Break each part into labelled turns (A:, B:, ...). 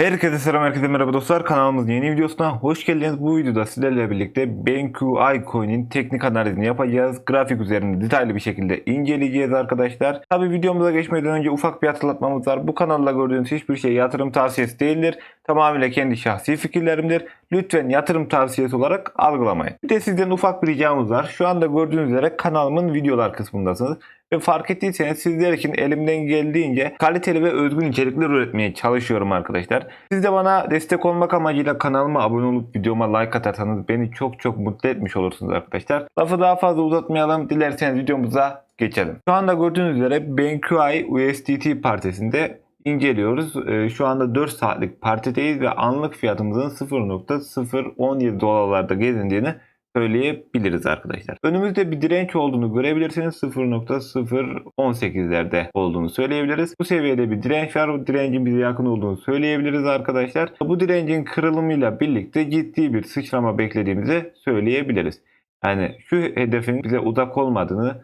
A: Herkese selam, herkese merhaba dostlar. Kanalımızın yeni videosuna hoş geldiniz. Bu videoda sizlerle birlikte BenQi Coin'in teknik analizini yapacağız. Grafik üzerinde detaylı bir şekilde inceleyeceğiz arkadaşlar. Tabi videomuza geçmeden önce ufak bir hatırlatmamız var. Bu kanalda gördüğünüz hiçbir şey yatırım tavsiyesi değildir. Tamamıyla kendi şahsi fikirlerimdir. Lütfen yatırım tavsiyesi olarak algılamayın. Bir de sizden ufak bir ricamız var. Şu anda gördüğünüz üzere kanalımın videolar kısmındasınız. Ve fark ettiyseniz sizler için elimden geldiğince kaliteli ve özgün içerikler üretmeye çalışıyorum arkadaşlar. Siz de bana destek olmak amacıyla kanalıma abone olup videoma like atarsanız beni çok çok mutlu etmiş olursunuz arkadaşlar. Lafı daha fazla uzatmayalım. Dilerseniz videomuza geçelim. Şu anda gördüğünüz üzere BenQi USDT partisinde inceliyoruz. Ee, Şu anda 4 saatlik partideyiz ve anlık fiyatımızın 0.017 dolarlarda gezindiğini söyleyebiliriz arkadaşlar. Önümüzde bir direnç olduğunu görebilirsiniz. 0.018'lerde olduğunu söyleyebiliriz. Bu seviyede bir direnç var. Bu direncin bize yakın olduğunu söyleyebiliriz arkadaşlar. Bu direncin kırılımıyla birlikte ciddi bir sıçrama beklediğimizi söyleyebiliriz. Yani şu hedefin bize uzak olmadığını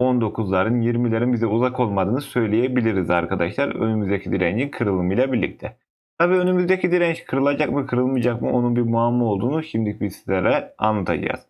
A: 19'ların 20'lerin bize uzak olmadığını söyleyebiliriz arkadaşlar. Önümüzdeki direncin kırılımıyla birlikte. Tabii önümüzdeki direnç kırılacak mı kırılmayacak mı onun bir muamma olduğunu şimdi biz sizlere anlatacağız.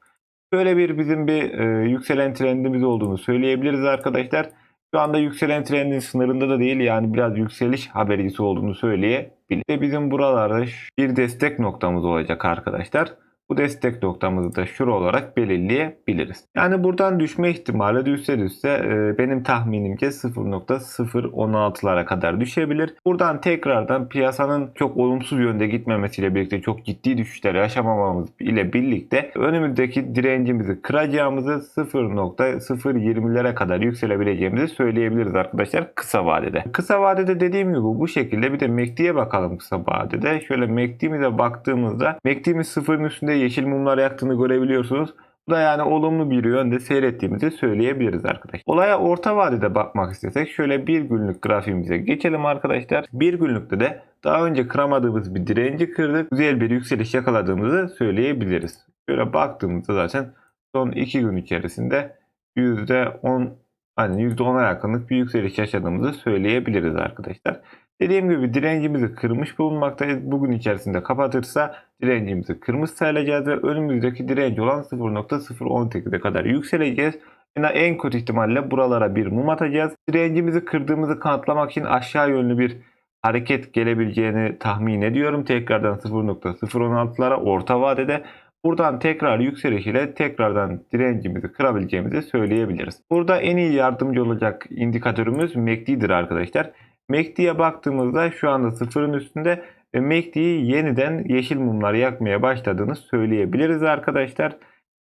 A: Böyle bir bizim bir e, yükselen trendimiz olduğunu söyleyebiliriz arkadaşlar. Şu anda yükselen trendin sınırında da değil yani biraz yükseliş habercisi olduğunu söyleyebiliriz. Bizim buralarda bir destek noktamız olacak arkadaşlar. Bu destek noktamızı da şura olarak belirleyebiliriz. Yani buradan düşme ihtimali düşse düşse e, benim tahminimce 0.016'lara kadar düşebilir. Buradan tekrardan piyasanın çok olumsuz yönde gitmemesiyle birlikte çok ciddi düşüşler yaşamamamız ile birlikte önümüzdeki direncimizi kıracağımızı 0.020'lere kadar yükselebileceğimizi söyleyebiliriz arkadaşlar kısa vadede. Kısa vadede dediğim gibi bu şekilde bir de MACD'ye bakalım kısa vadede. Şöyle MACD'mize baktığımızda MACD'miz sıfırın üstünde yeşil mumlar yaktığını görebiliyorsunuz. Bu da yani olumlu bir yönde seyrettiğimizi söyleyebiliriz arkadaşlar. Olaya orta vadede bakmak istesek şöyle bir günlük grafiğimize geçelim arkadaşlar. Bir günlükte de daha önce kıramadığımız bir direnci kırdık. Güzel bir yükseliş yakaladığımızı söyleyebiliriz. Şöyle baktığımızda zaten son 2 gün içerisinde %10 hani %10'a yakınlık bir yükseliş yaşadığımızı söyleyebiliriz arkadaşlar. Dediğim gibi direncimizi kırmış bulunmaktayız. Bugün içerisinde kapatırsa direncimizi kırmış sayılacağız ve önümüzdeki direnç olan 0.018'e kadar yükseleceğiz. Yani en kötü ihtimalle buralara bir mum atacağız. Direncimizi kırdığımızı kanıtlamak için aşağı yönlü bir hareket gelebileceğini tahmin ediyorum. Tekrardan 0.016'lara orta vadede Buradan tekrar yükseliş ile tekrardan direncimizi kırabileceğimizi söyleyebiliriz. Burada en iyi yardımcı olacak indikatörümüz MACD'dir arkadaşlar. MACD'ye baktığımızda şu anda sıfırın üstünde ve yeniden yeşil mumlar yakmaya başladığını söyleyebiliriz arkadaşlar.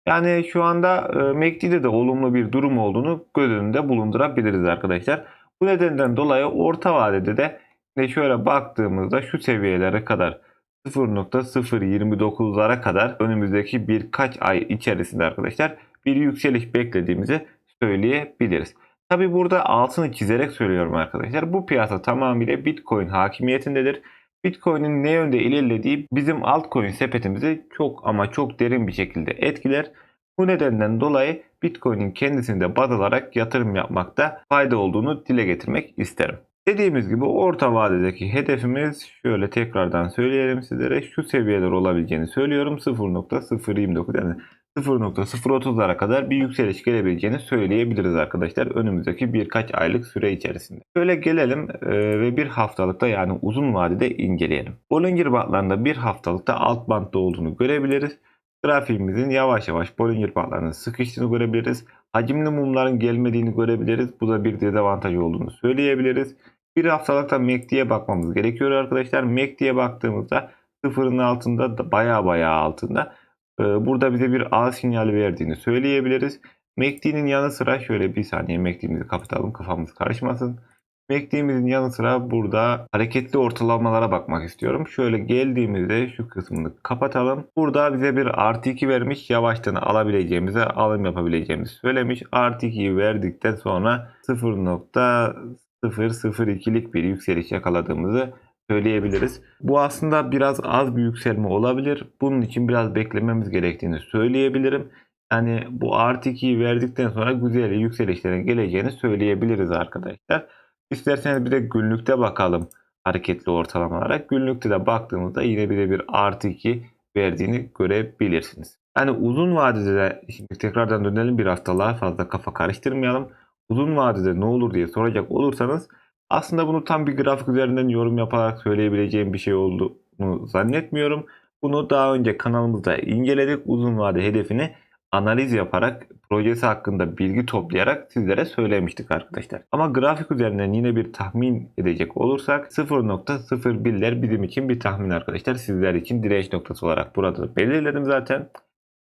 A: Yani şu anda e, MACD'de de olumlu bir durum olduğunu göz önünde bulundurabiliriz arkadaşlar. Bu nedenden dolayı orta vadede de de şöyle baktığımızda şu seviyelere kadar 0.029'lara kadar önümüzdeki birkaç ay içerisinde arkadaşlar bir yükseliş beklediğimizi söyleyebiliriz. Tabi burada altını çizerek söylüyorum arkadaşlar. Bu piyasa tamamıyla Bitcoin hakimiyetindedir. Bitcoin'in ne yönde ilerlediği bizim altcoin sepetimizi çok ama çok derin bir şekilde etkiler. Bu nedenden dolayı Bitcoin'in kendisini de baz alarak yatırım yapmakta fayda olduğunu dile getirmek isterim. Dediğimiz gibi orta vadedeki hedefimiz şöyle tekrardan söyleyelim sizlere şu seviyeler olabileceğini söylüyorum. 0.029 yani 0.030'lara kadar bir yükseliş gelebileceğini söyleyebiliriz arkadaşlar önümüzdeki birkaç aylık süre içerisinde. Şöyle gelelim e, ve bir haftalıkta yani uzun vadede inceleyelim. Bollinger bandlarında bir haftalıkta alt bantta olduğunu görebiliriz. Grafiğimizin yavaş yavaş Bollinger bandlarının sıkıştığını görebiliriz. Hacimli mumların gelmediğini görebiliriz. Bu da bir dezavantaj olduğunu söyleyebiliriz. Bir haftalıkta MACD'ye bakmamız gerekiyor arkadaşlar. MACD'ye baktığımızda sıfırın altında da baya baya altında. Ee, Burada bize bir A sinyali verdiğini söyleyebiliriz. MACD'nin yanı sıra şöyle bir saniye MACD'mizi kapatalım kafamız karışmasın. MACD'mizin yanı sıra burada hareketli ortalamalara bakmak istiyorum. Şöyle geldiğimizde şu kısmını kapatalım. Burada bize bir artı 2 vermiş. Yavaştan alabileceğimize alım yapabileceğimizi söylemiş. Artı 2'yi verdikten sonra 0.002'lik bir yükseliş yakaladığımızı söyleyebiliriz. Bu aslında biraz az bir yükselme olabilir. Bunun için biraz beklememiz gerektiğini söyleyebilirim. Yani bu artı 2'yi verdikten sonra güzel yükselişlerin geleceğini söyleyebiliriz arkadaşlar. İsterseniz bir de günlükte bakalım hareketli ortalamalara. Günlükte de baktığımızda yine bir de bir artı 2 verdiğini görebilirsiniz. Yani uzun vadede de şimdi tekrardan dönelim bir haftalığa fazla kafa karıştırmayalım. Uzun vadede ne olur diye soracak olursanız aslında bunu tam bir grafik üzerinden yorum yaparak söyleyebileceğim bir şey olduğunu zannetmiyorum. Bunu daha önce kanalımızda inceledik. Uzun vade hedefini analiz yaparak projesi hakkında bilgi toplayarak sizlere söylemiştik arkadaşlar. Ama grafik üzerinden yine bir tahmin edecek olursak 0.01'ler bizim için bir tahmin arkadaşlar. Sizler için direnç noktası olarak burada da belirledim zaten.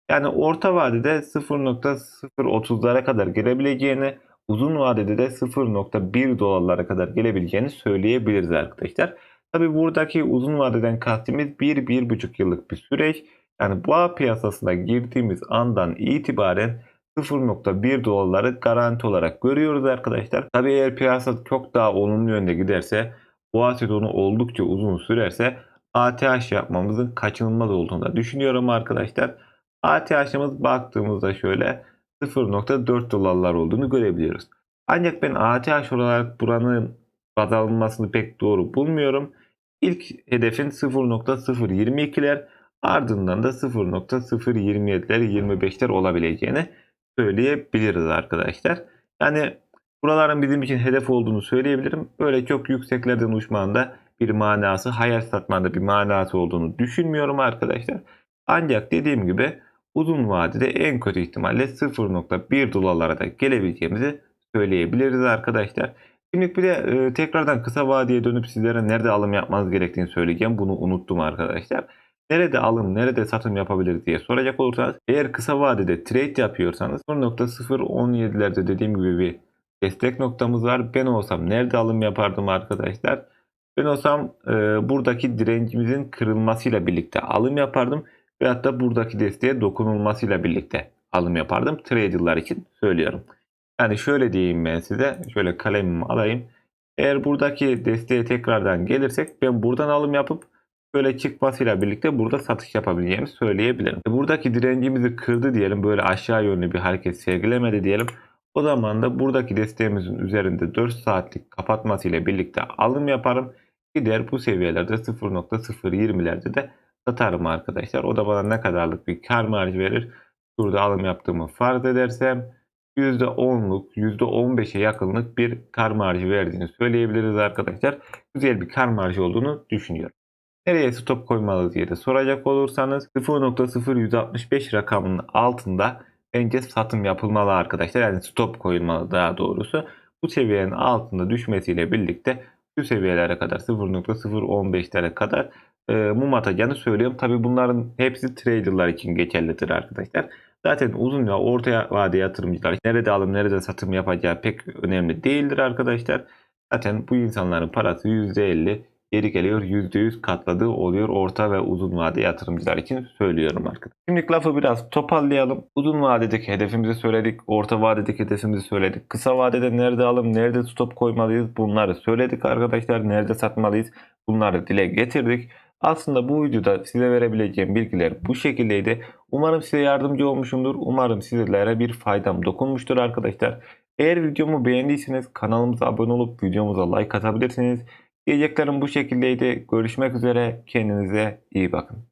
A: Yani orta vadede 0.030'lara kadar gelebileceğini, uzun vadede de 0.1 dolarlara kadar gelebileceğini söyleyebiliriz arkadaşlar. Tabi buradaki uzun vadeden kastimiz 1-1,5 yıllık bir süreç. Yani boğa piyasasına girdiğimiz andan itibaren 0.1 dolarları garanti olarak görüyoruz arkadaşlar. Tabi eğer piyasa çok daha olumlu yönde giderse boğa sezonu oldukça uzun sürerse ATH yapmamızın kaçınılmaz olduğunu da düşünüyorum arkadaşlar. ATH'ımız baktığımızda şöyle 0.4 dolarlar olduğunu görebiliyoruz. Ancak ben ATH olarak buranın baz alınmasını pek doğru bulmuyorum. İlk hedefin 0.022'ler ardından da 0.027'ler 25'ler olabileceğini söyleyebiliriz arkadaşlar. Yani buraların bizim için hedef olduğunu söyleyebilirim. Böyle çok yükseklerden uçmanda bir manası, hayal satmanda bir manası olduğunu düşünmüyorum arkadaşlar. Ancak dediğim gibi uzun vadede en kötü ihtimalle 0.1 dolarlara da gelebileceğimizi söyleyebiliriz arkadaşlar. Şimdi bir de e, tekrardan kısa vadeye dönüp sizlere nerede alım yapmanız gerektiğini söyleyeceğim. Bunu unuttum arkadaşlar. Nerede alım, nerede satım yapabiliriz diye soracak olursanız eğer kısa vadede trade yapıyorsanız 0.017'lerde dediğim gibi bir destek noktamız var. Ben olsam nerede alım yapardım arkadaşlar? Ben olsam e, buradaki direncimizin kırılmasıyla birlikte alım yapardım. Ve hatta buradaki desteğe dokunulmasıyla birlikte alım yapardım. Trader'lar için söylüyorum. Yani şöyle diyeyim ben size. Şöyle kalemimi alayım. Eğer buradaki desteğe tekrardan gelirsek ben buradan alım yapıp böyle çıkmasıyla birlikte burada satış yapabileceğimi söyleyebilirim. E, buradaki direncimizi kırdı diyelim. Böyle aşağı yönlü bir hareket sergilemedi diyelim. O zaman da buradaki desteğimizin üzerinde 4 saatlik kapatmasıyla birlikte alım yaparım. Gider bu seviyelerde 0.020'lerde de satarım arkadaşlar. O da bana ne kadarlık bir kar marjı verir. Şurada alım yaptığımı farz edersem %10'luk %15'e yakınlık bir kar marjı verdiğini söyleyebiliriz arkadaşlar. Güzel bir kar marjı olduğunu düşünüyorum. Nereye stop koymalı diye de soracak olursanız 0.0165 rakamının altında bence satım yapılmalı arkadaşlar. Yani stop koyulmalı daha doğrusu. Bu seviyenin altında düşmesiyle birlikte şu seviyelere kadar 0.015'lere kadar e, mum atacağını söylüyorum. Tabi bunların hepsi traderlar için geçerlidir arkadaşlar. Zaten uzun ve orta vade yatırımcılar nerede alım nerede satım yapacağı pek önemli değildir arkadaşlar. Zaten bu insanların parası %50 geri geliyor %100 katladığı oluyor orta ve uzun vade yatırımcılar için söylüyorum arkadaşlar. Şimdi lafı biraz toparlayalım. Uzun vadedeki hedefimizi söyledik. Orta vadedeki hedefimizi söyledik. Kısa vadede nerede alım, nerede stop koymalıyız bunları söyledik arkadaşlar. Nerede satmalıyız bunları dile getirdik. Aslında bu videoda size verebileceğim bilgiler bu şekildeydi. Umarım size yardımcı olmuşumdur. Umarım sizlere bir faydam dokunmuştur arkadaşlar. Eğer videomu beğendiyseniz kanalımıza abone olup videomuza like atabilirsiniz. Diyeceklerim bu şekildeydi. Görüşmek üzere. Kendinize iyi bakın.